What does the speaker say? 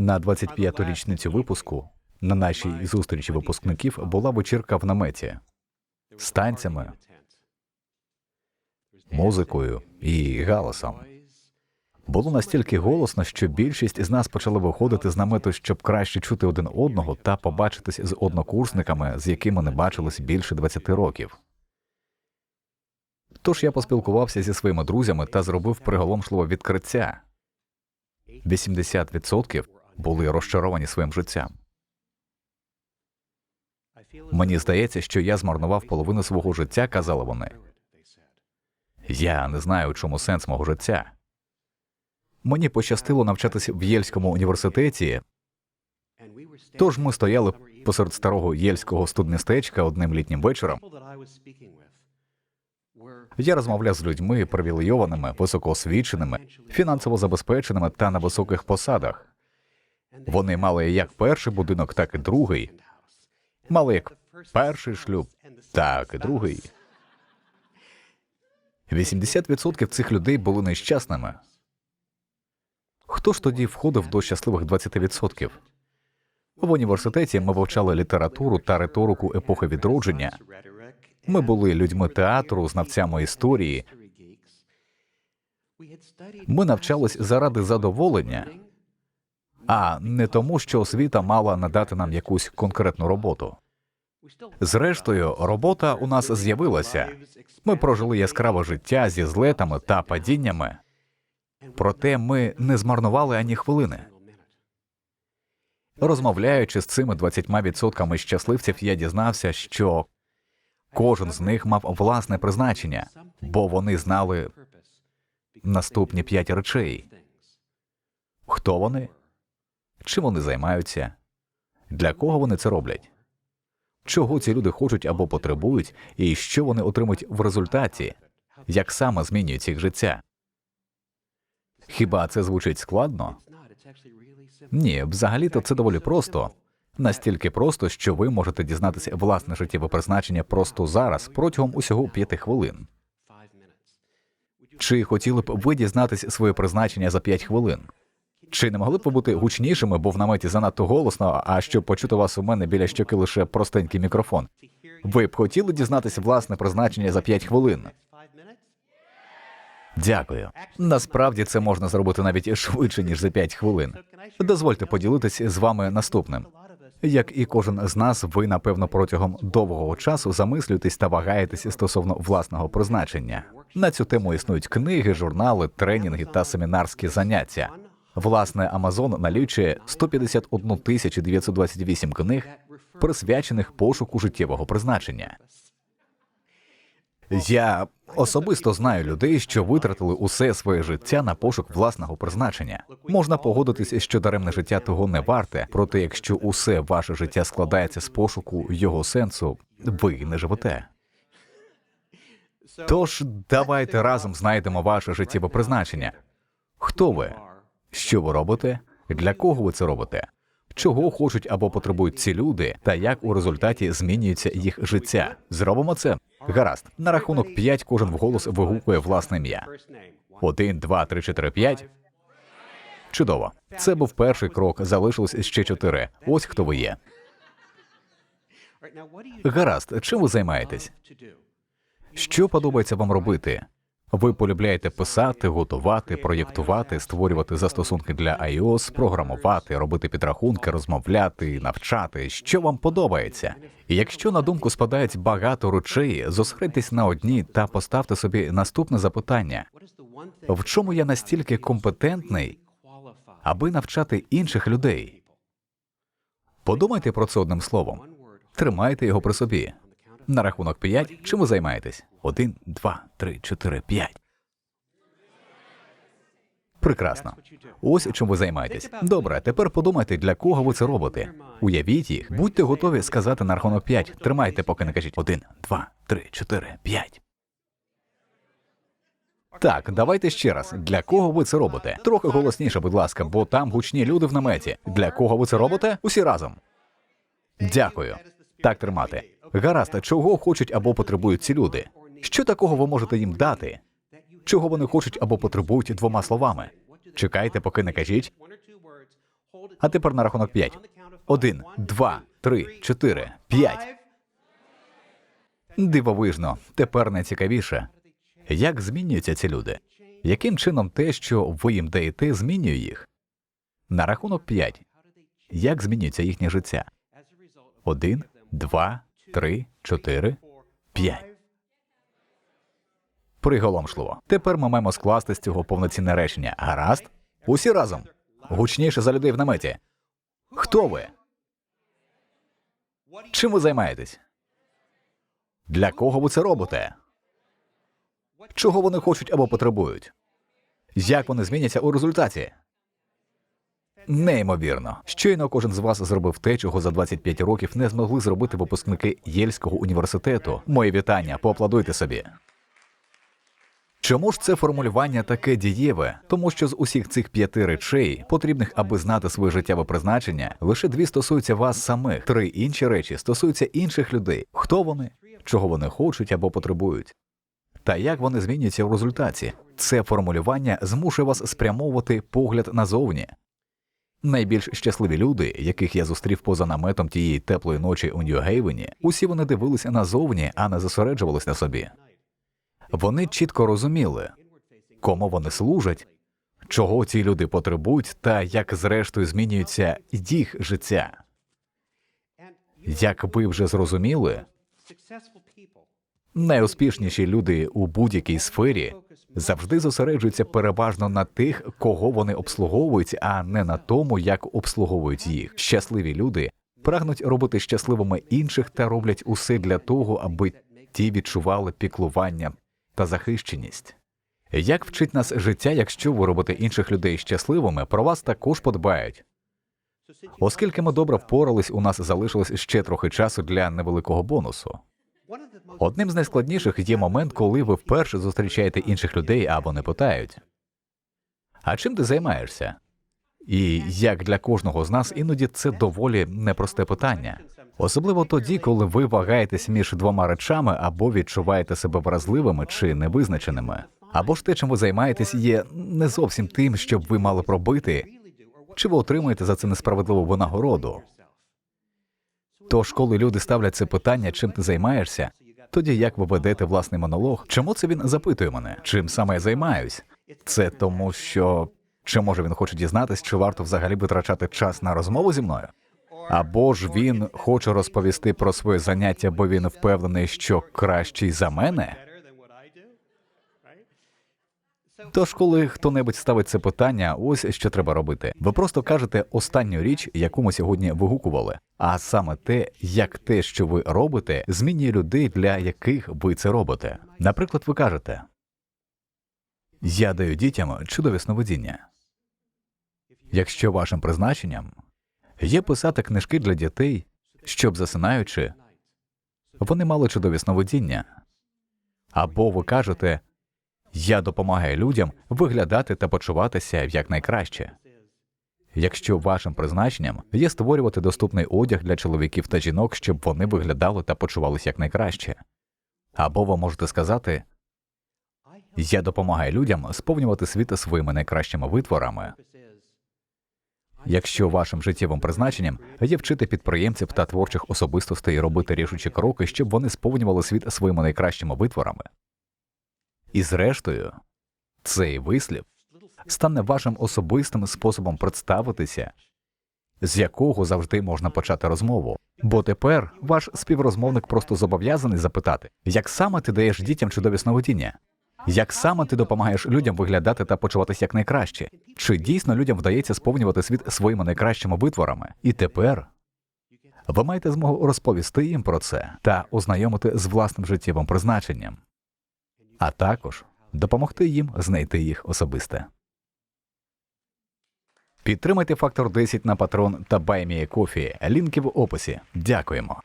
На 25-ту річницю випуску на нашій зустрічі випускників була вечірка в наметі з танцями, музикою і галасом. Було настільки голосно, що більшість з нас почали виходити з намету, щоб краще чути один одного та побачитись з однокурсниками, з якими не бачились більше 20 років. Тож я поспілкувався зі своїми друзями та зробив приголомшливе відкриття. 80% були розчаровані своїм життям. Мені здається, що я змарнував половину свого життя, казали вони. Я не знаю, у чому сенс мого життя. Мені пощастило навчатися в Єльському університеті, тож ми стояли посеред старого єльського студмістечка одним літнім вечором. Я розмовляв з людьми привілейованими, високоосвіченими, фінансово забезпеченими та на високих посадах. Вони мали як перший будинок, так і другий. Мали як перший шлюб, так і другий. 80% цих людей були нещасними. Хто ж тоді входив до щасливих 20%? В університеті ми вивчали літературу та риторику епохи відродження. Ми були людьми театру, знавцями історії. Ми навчались заради задоволення, а не тому, що освіта мала надати нам якусь конкретну роботу. Зрештою, робота у нас з'явилася. Ми прожили яскраве життя зі злетами та падіннями. Проте ми не змарнували ані хвилини. Розмовляючи з цими 20% щасливців, я дізнався, що кожен з них мав власне призначення, бо вони знали наступні п'ять речей: хто вони, чим вони займаються, для кого вони це роблять, чого ці люди хочуть або потребують, і що вони отримують в результаті, як саме змінюється їх життя. Хіба це звучить складно? Ні, взагалі-то це доволі просто. Настільки просто, що ви можете дізнатися власне життєве призначення просто зараз протягом усього п'яти хвилин. Чи хотіли б ви дізнатися своє призначення за п'ять хвилин? Чи не могли б ви бути гучнішими, бо в наметі занадто голосно, а щоб почути вас у мене біля щоки лише простенький мікрофон? Ви б хотіли дізнатися власне призначення за п'ять хвилин? Дякую. Насправді це можна зробити навіть швидше ніж за 5 хвилин. Дозвольте поділитися з вами наступним. Як і кожен з нас, ви напевно протягом довгого часу замислюєтесь та вагаєтесь стосовно власного призначення. На цю тему існують книги, журнали, тренінги та семінарські заняття. Власне, Amazon налічує 151 тисячу 928 книг, присвячених пошуку життєвого призначення. Я особисто знаю людей, що витратили усе своє життя на пошук власного призначення. Можна погодитися, що даремне життя того не варте, проте якщо усе ваше життя складається з пошуку його сенсу, ви не живете. Тож давайте разом знайдемо ваше життєве призначення. Хто ви? Що ви робите? Для кого ви це робите? Чого хочуть або потребують ці люди, та як у результаті змінюється їх життя? Зробимо це. Гаразд, на рахунок 5 кожен вголос вигукує власне ім'я. Один, два, три, чотири, п'ять. Чудово. Це був перший крок. Залишилось ще чотири. Ось хто ви є. Гаразд, чим ви займаєтесь? Що подобається вам робити? Ви полюбляєте писати, готувати, проєктувати, створювати застосунки для iOS, програмувати, робити підрахунки, розмовляти, навчати. Що вам подобається? І якщо на думку спадають багато речей, зосередьтесь на одній та поставте собі наступне запитання: в чому я настільки компетентний, аби навчати інших людей? Подумайте про це одним словом. Тримайте його при собі. На рахунок п'ять. Чим ви займаєтесь? Один, два, три, чотири, п'ять. Прекрасно. Ось чим ви займаєтесь. Добре, тепер подумайте, для кого ви це робите. Уявіть їх, будьте готові сказати на рахунок п'ять. Тримайте, поки не кажіть. Один, два, три, чотири, п'ять. Так, давайте ще раз. Для кого ви це робите? Трохи голосніше, будь ласка, бо там гучні люди в наметі. Для кого ви це робите? Усі разом. Дякую. Так тримати. Гаразд, чого хочуть або потребують ці люди? Що такого ви можете їм дати? Чого вони хочуть або потребують двома словами? Чекайте, поки не кажіть. А тепер на рахунок п'ять. Один, два, три, чотири, п'ять. Дивовижно, тепер найцікавіше. Як змінюються ці люди? Яким чином те, що ви їм даєте, змінює їх? На рахунок п'ять. Як змінюється їхнє життя? Один, два, три, чотири, п'ять. Приголомшливо. Тепер ми маємо скласти з цього повноцінне речення. Гаразд? Усі разом. Гучніше за людей в наметі. Хто ви? Чим ви займаєтесь? Для кого ви це робите? Чого вони хочуть або потребують? Як вони зміняться у результаті? Неймовірно. Щойно кожен з вас зробив те, чого за 25 років не змогли зробити випускники Єльського університету. Мої вітання, поаплодуйте собі. Чому ж це формулювання таке дієве? Тому що з усіх цих п'яти речей, потрібних, аби знати своє життєве призначення, лише дві стосуються вас самих. Три інші речі стосуються інших людей. Хто вони, чого вони хочуть або потребують. Та як вони змінюються в результаті? Це формулювання змушує вас спрямовувати погляд назовні. Найбільш щасливі люди, яких я зустрів поза наметом тієї теплої ночі у Нью-Гейвені, усі вони дивилися назовні, а не зосереджувались на собі. Вони чітко розуміли, кому вони служать, чого ці люди потребують, та як зрештою змінюється їх життя. Як ви вже зрозуміли, найуспішніші люди у будь-якій сфері завжди зосереджуються переважно на тих, кого вони обслуговують, а не на тому, як обслуговують їх. Щасливі люди прагнуть робити щасливими інших та роблять усе для того, аби ті відчували піклування та захищеність. Як вчить нас життя, якщо ви робите інших людей щасливими, про вас також подбають. Оскільки ми добре впорались, у нас залишилось ще трохи часу для невеликого бонусу. Одним з найскладніших є момент, коли ви вперше зустрічаєте інших людей, а вони питають А чим ти займаєшся? І як для кожного з нас, іноді це доволі непросте питання, особливо тоді, коли ви вагаєтесь між двома речами або відчуваєте себе вразливими чи невизначеними, або ж те, чим ви займаєтесь, є не зовсім тим, що б ви мали б робити, чи ви отримуєте за це несправедливу винагороду. Тож, коли люди ставлять це питання, чим ти займаєшся, тоді як ви ведете власний монолог? Чому це він запитує мене? Чим саме я займаюсь? Це тому, що чи може він хоче дізнатись, чи варто взагалі витрачати час на розмову зі мною? Або ж він хоче розповісти про своє заняття, бо він впевнений, що кращий за мене? Тож, коли хто-небудь ставить це питання, ось що треба робити. Ви просто кажете останню річ, яку ми сьогодні вигукували, а саме те, як те, що ви робите, змінює людей, для яких ви це робите. Наприклад, ви кажете Я даю дітям чудові сновидіння. Якщо вашим призначенням є писати книжки для дітей, щоб засинаючи, вони мали чудові сновидіння, або ви кажете. Я допомагаю людям виглядати та почуватися якнайкраще. Якщо вашим призначенням є створювати доступний одяг для чоловіків та жінок, щоб вони виглядали та почувалися якнайкраще, або ви можете сказати Я допомагаю людям сповнювати світ своїми найкращими витворами. Якщо вашим життєвим призначенням є вчити підприємців та творчих особистостей робити рішучі кроки, щоб вони сповнювали світ своїми найкращими витворами. І зрештою, цей вислів стане вашим особистим способом представитися, з якого завжди можна почати розмову. Бо тепер ваш співрозмовник просто зобов'язаний запитати, як саме ти даєш дітям чудові сновидіння? Як саме ти допомагаєш людям виглядати та почуватися якнайкраще? Чи дійсно людям вдається сповнювати світ своїми найкращими витворами? І тепер ви маєте змогу розповісти їм про це та ознайомити з власним життєвим призначенням а також допомогти їм знайти їх особисте. Підтримайте фактор 10 на патрон та Баймія Кофі. Лінки в описі. Дякуємо.